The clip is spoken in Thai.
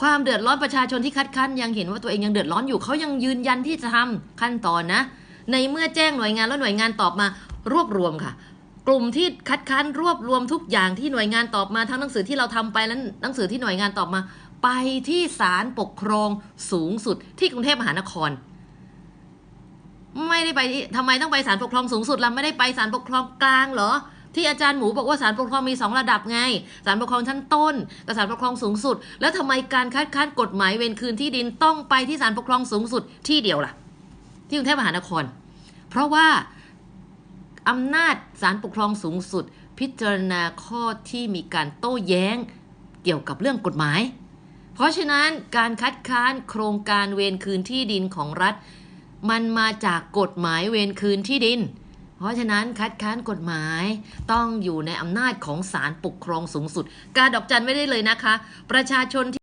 ความเดือดร้อนประชาชนที่คัดค้านยังเห็นว่าตัวเองยังเดือดร้อนอยู่เขายังยืนยันที่จะทำขั้นตอนนะ ในเมื่อแจ้งหน่วยงานแล้วหน่วยงานตอบมารวบรวมค่ะ กลุ่มที่คัดค้านรวบรวมทุกอย่างที่หน่วยงานตอบมาทั้งหนังสือที่เราทำไปและหนังสือที่หน่วยงานตอบมา ไปที่ศาลปกครองสูงสุด ที่กรุงเทพมหานคร ไม่ได้ไปที่ทำไมต้องไปศาลปกครองสูงสุดล่ะไม่ได้ไปศาลปกครองกลางเหรอ ที่อาจารย์หมูบอกว่าศาลปกครองมีสองระดับไงศาลปกครองชั้นต้นกับศาลปกครองสูงสุด แล้วทำไมการคัดค้านกฎหมายเวรคืนที่ดินต้องไปที่ศาลปกครองสูงสุดที่เดียวล่ะ ที่กรุงเทพมหานคร เพราะว่าอำนาจศาลปกครองสูงสุด พิจารณาข้อที่มีการโต้แย้งเกี่ยวกับเรื่องกฎหมาย เพราะฉะนั้นการคัดค้านโครงการเวรคืนที่ดินของรัฐ มันมาจากกฎหมายเวรคืนที่ดิน เพราะฉะนั้นคัดค้านกฎหมายต้องอยู่ในอำนาจของศาลปกครองสูงสุด การดอกจันไม่ได้เลยนะคะ ประชาชนที่